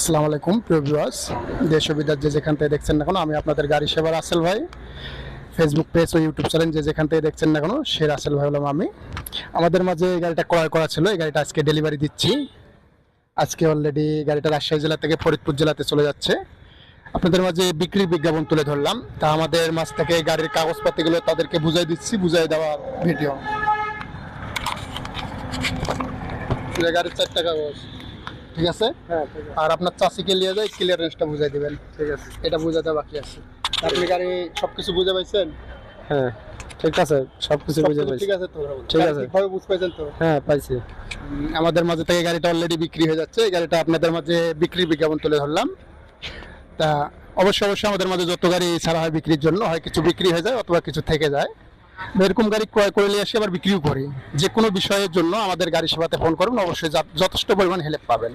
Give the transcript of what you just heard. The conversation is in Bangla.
আসসালামু আলাইকুম, প্রিয় ভিউয়ার্স দেশ ও বিদেশ যে যেখান থেকে দেখছেন না কেন, আমি আপনাদের গাড়ি সেবার রাসেল ভাই। ফেসবুক পেজ ও ইউটিউব চ্যানেল যে যেখান থেকে দেখছেন না কেন, সে রাসেল ভাই হলাম আমি। আমাদের মাঝে এই গাড়িটা ক্রয় করা ছিল, এই গাড়িটা আজকে ডেলিভারি দিচ্ছি। আজকে অলরেডি গাড়িটা রাজশাহী জেলা থেকে ফরিদপুর জেলাতে চলে যাচ্ছে। আপনাদের মাঝে বিক্রির বিজ্ঞাপন তুলে ধরলাম। তা আমাদের মাঝ থেকে গাড়ির কাগজপাতিগুলো তাদেরকে বুঝাই দিচ্ছি, বুঝাই দেওয়ার ভিডিও গাড়ির ঠিক আছে? হ্যাঁ ঠিক আছে। আর আপনার চাষিকে নিয়ে যায় ক্লিয়ারেন্সটা বুঝাই দিবেন। ঠিক আছে। এটা বুঝাতে বাকি আছে। আপনি গাড়ি সবকিছু বুঝে পাইছেন? হ্যাঁ ঠিক আছে সব কিছু বুঝে সবকিছু পাইছি। ঠিক আছে তো? ঠিক আছে। ঠিকভাবে বুঝ পাইছেন তো? হ্যাঁ পাইছি। আমাদের মাঝে থেকে গাড়িটা অলরেডি বিক্রি হয়ে যাচ্ছে। গাড়িটা আপনাদের মাঝে বিক্রির বিজ্ঞাপন তুলে ধরলাম। তা অবশ্যই অবশ্যই আমাদের মাঝে যত গাড়ি ছাড়া হয় বিক্রির জন্য হয় কিছু বিক্রি হয়ে যায় অথবা কিছু থেকে যায়। এরকম গাড়ি ক্রয় করে নিয়ে আসে আবার বিক্রিও করি। যে কোনো বিষয়ের জন্য আমাদের গাড়ি সেবাতে ফোন করুন, অবশ্যই যথেষ্ট পরিমাণ হেল্প পাবেন।